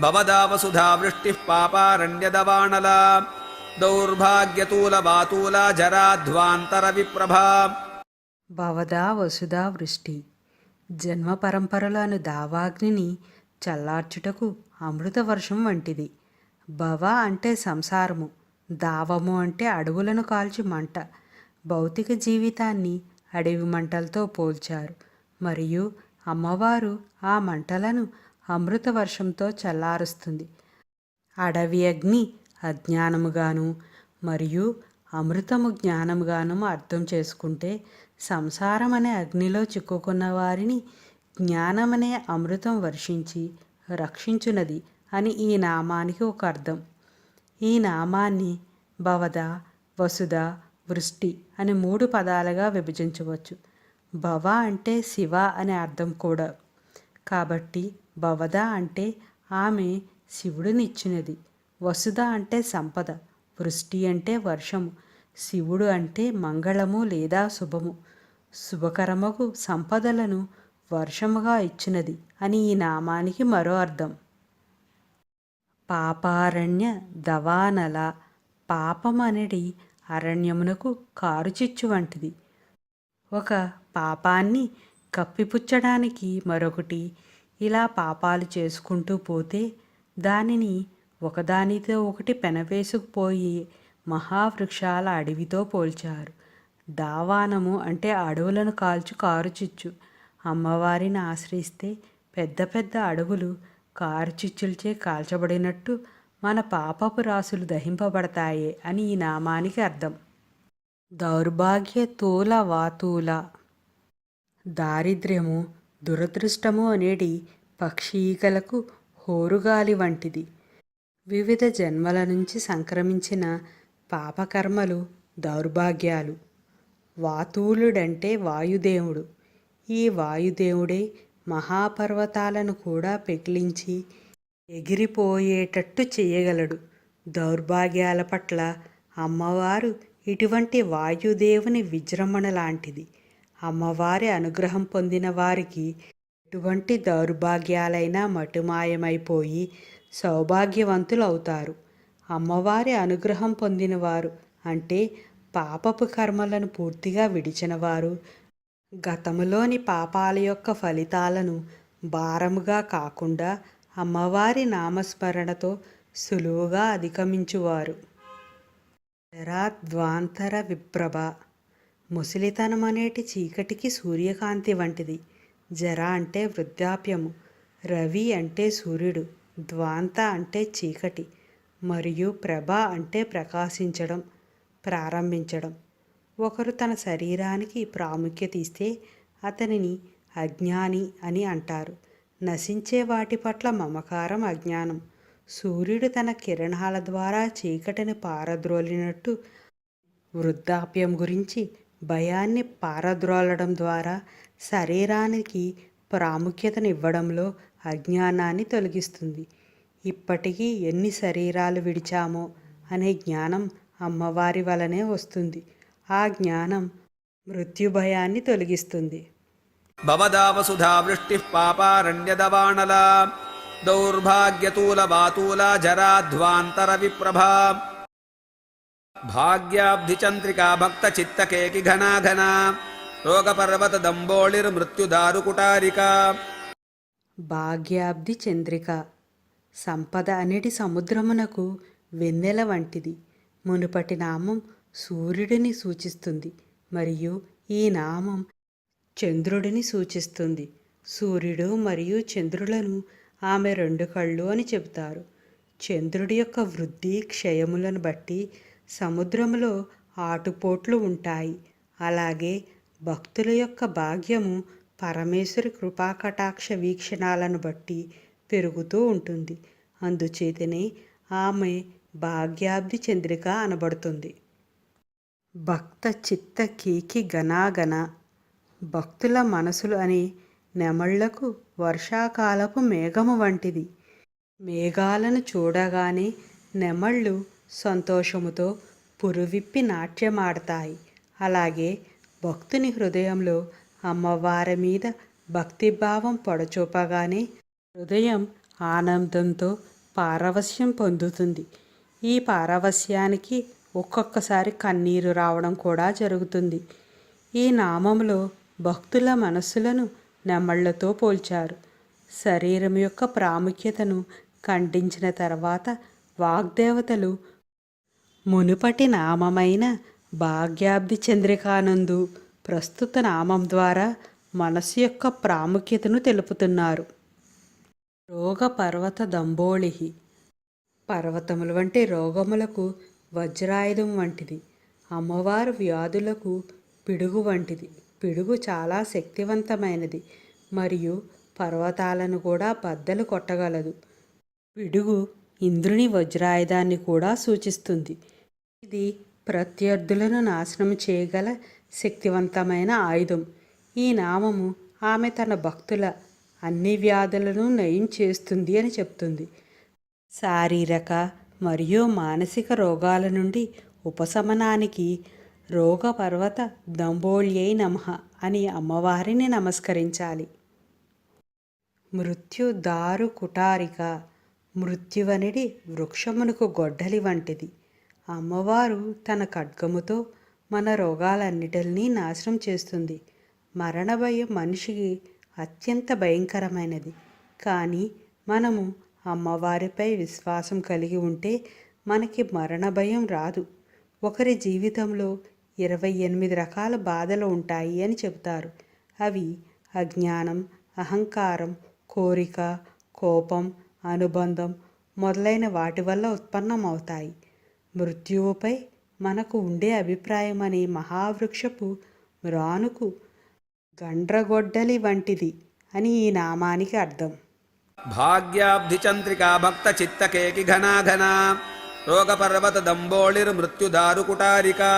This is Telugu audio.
భవదా వసుధా వృష్టిः దౌర్భాగ్యతూల దౌర్భాగ్యతూలవాతూలా జరాధ్వాంతర విప్రభా భవదా వసుధా వృష్టి జన్మ పరంపరలను దావాగ్నిని చల్లార్చుటకు అమృత వర్షం వంటిది। భవ అంటే సంసారము దావము అంటే అడవులను కాల్చి మంట। భౌతిక జీవితాన్ని అడవి మంటలతో పోల్చారు మరియు అమ్మవారు ఆ మంటలను అమృత వర్షంతో చల్లారుస్తుంది. అడవి అగ్ని అజ్ఞానముగాను మరియు అమృతము జ్ఞానముగాను అర్థం చేసుకుంటే సంసారం అనే అగ్నిలో చిక్కుకున్న వారిని జ్ఞానమనే అమృతం వర్షించి రక్షించునది అని ఈ నామానికి ఒక అర్థం. ఈ నామాన్ని భవద వసుధ వృష్టి అని మూడు పదాలుగా విభజించవచ్చు. భవ అంటే శివ అనే అర్థం కూడా. కాబట్టి భవద అంటే ఆమె శివుడినిచ్చినది. వసుధ అంటే సంపద. వృష్టి అంటే వర్షము. శివుడు అంటే మంగళము లేదా శుభము. శుభకరమకు సంపదలను వర్షముగా ఇచ్చినది అని ఈ నామానికి మరో అర్థం. పాపారణ్య దవానల పాపమనడి అరణ్యమునకు కారుచిచ్చు వంటిది. ఒక పాపాన్ని కప్పిపుచ్చడానికి మరొకటి ఇలా పాపాలు చేసుకుంటూ పోతే దానిని ఒకదానితో ఒకటి పెనవేసుకుపోయి మహావృక్షాల అడవితో పోల్చారు. దావానము అంటే అడవులను కాల్చు కారుచిచ్చు. అమ్మవారిని ఆశ్రయిస్తే పెద్ద పెద్ద అడవులు కారుచిచ్చులచే కాల్చబడినట్టు మన పాపపు రాసులు దహింపబడతాయి అని ఈ నామానికి అర్థం. దౌర్భాగ్య తూల వాతూల దారిద్ర్యము దురదృష్టము అనేది పక్షీకలకు హోరుగాలి వంటిది. వివిధ జన్మల నుంచి సంక్రమించిన పాపకర్మలు దౌర్భాగ్యాలు. వాతూలుడంటే వాయుదేవుడు. ఈ వాయుదేవుడే మహాపర్వతాలను కూడా పెకిలించి ఎగిరిపోయేటట్టు చేయగలడు. దౌర్భాగ్యాల పట్ల అమ్మవారు ఇటువంటి వాయుదేవుని విజృంభణ లాంటిది. అమ్మవారి అనుగ్రహం పొందిన వారికి ఎటువంటి దౌర్భాగ్యాలైనా మటుమాయమైపోయి సౌభాగ్యవంతులవుతారు. అమ్మవారి అనుగ్రహం పొందినవారు అంటే పాపపు కర్మలను పూర్తిగా విడిచినవారు. గతములోని పాపాల యొక్క ఫలితాలను భారముగా కాకుండా అమ్మవారి నామస్మరణతో సులువుగా అధిగమించువారు. జరాద్వాంతర విప్రభ ముసలితనం అనేటి చీకటికి సూర్యకాంతి వంటిది. జర అంటే వృద్ధాప్యము రవి అంటే సూర్యుడు ద్వాంత అంటే చీకటి మరియు ప్రభ అంటే ప్రకాశించడం ప్రారంభించడం. ఒకరు తన శరీరానికి ప్రాముఖ్యత ఇస్తే అతనిని అజ్ఞాని అని అంటారు. నశించే వాటి పట్ల మమకారం అజ్ఞానం. సూర్యుడు తన కిరణాల ద్వారా చీకటిని పారద్రోలినట్టు వృద్ధాప్యం గురించి భయాన్ని పారద్రోలడం ద్వారా శరీరానికి ప్రాముఖ్యతనివ్వడంలో అజ్ఞానాన్ని తొలగిస్తుంది. ఇప్పటికీ ఎన్ని శరీరాలు విడిచామో అనే జ్ఞానం అమ్మవారి వలనే వస్తుంది. ఆ జ్ఞానం మృత్యుభయాన్ని తొలగిస్తుంది. భవదావసుధా వృష్టి పాపారణ్యదవాణలా దౌర్భాగ్యతూల వాతూల జరాధ్వాంతర విప్రభా భాగ్యాబ్ధిచంద్రికా భక్తచిత్తకేకి ఘనా ఘనా రోగపర్వత దంబోళిర్మృత్యుదారుకుటారికా భాగ్యాబ్ది చంద్రిక సంపద అనేటి సముద్రమునకు వెన్నెల వంటిది. మునుపటి నామం సూర్యుడిని సూచిస్తుంది మరియు ఈ నామం చంద్రుడిని సూచిస్తుంది. సూర్యుడు మరియు చంద్రులను ఆమె రెండు కళ్ళు అని చెబుతారు. చంద్రుడి యొక్క వృద్ధి క్షయములను బట్టి సముద్రములో ఆటుపోట్లు ఉంటాయి. అలాగే భక్తుల యొక్క భాగ్యము పరమేశ్వరి కృపాకటాక్ష వీక్షణాలను బట్టి పెరుగుతూ ఉంటుంది. అందుచేతనే ఆమె భాగ్యాబ్ది చంద్రిక అనబడుతుంది. భక్త చిత్త కీకి గనాగన భక్తుల మనసులు అనే నెమళ్ళకు వర్షాకాలపు మేఘము వంటిది. మేఘాలను చూడగానే నెమళ్ళు సంతోషముతో పురువిప్పి నాట్యమాడతాయి. అలాగే భక్తుని హృదయంలో అమ్మవారి మీద భక్తిభావం పొడచూపగానే హృదయం ఆనందంతో పారవస్యం పొందుతుంది. ఈ పారవస్యానికి ఒక్కొక్కసారి కన్నీరు రావడం కూడా జరుగుతుంది. ఈ నామంలో భక్తుల మనస్సులను నెమళ్ళతో పోల్చారు. శరీరం యొక్క ప్రాముఖ్యతను ఖండించిన తర్వాత వాగ్దేవతలు మునుపటి నామమైన భాగ్యాబ్ది చంద్రికానందు ప్రస్తుత నామం ద్వారా మనస్సు యొక్క ప్రాముఖ్యతను తెలుపుతున్నారు. రోగ పర్వత దంబోళిహి. పర్వతములు వంటి రోగములకు వజ్రాయుధం వంటిది. అమ్మవారు వ్యాధులకు పిడుగు వంటిది. పిడుగు చాలా శక్తివంతమైనది మరియు పర్వతాలను కూడా బద్దలు కొట్టగలదు. పిడుగు ఇంద్రుని వజ్రాయుధాన్ని కూడా సూచిస్తుంది. ఇది ప్రత్యర్థులను నాశనం చేయగల శక్తివంతమైన ఆయుధం. ఈ నామము ఆమె తన భక్తుల అన్ని వ్యాధులను నయం చేస్తుంది అని చెప్తుంది. శారీరక మరియు మానసిక రోగాల నుండి ఉపశమనానికి రోగ పర్వత దంబోళ్యై నమః అని అమ్మవారిని నమస్కరించాలి. మృత్యు దారు కుటారిక మృత్యువనిడి వృక్షమునకు గొడ్డలి వంటిది. అమ్మవారు తన ఖడ్గముతో మన రోగాలన్నిటినీ నాశనం చేస్తుంది. మరణ భయం మనిషికి అత్యంత భయంకరమైనది. కానీ మనము అమ్మవారిపై విశ్వాసం కలిగి ఉంటే మనకి మరణ భయం రాదు. ఒకరి జీవితంలో ఇరవై ఎనిమిది రకాల బాధలు ఉంటాయి అని చెబుతారు. అవి అజ్ఞానం అహంకారం కోరిక కోపం అనుబంధం మొదలైన వాటి వల్ల ఉత్పన్నమవుతాయి. మృత్యువుపై మనకు ఉండే అభిప్రాయం అనే మహావృక్షపు రానుకు గండ్రగొడ్డలి వంటిది అని ఈ నామానికి అర్థం. భాగ్యాబ్ధిచంద్రికా భక్త చిత్తకేకి ఘనాఘనా రోగపర్వత దంబోళిర్ మృత్యుదారు కుటారికా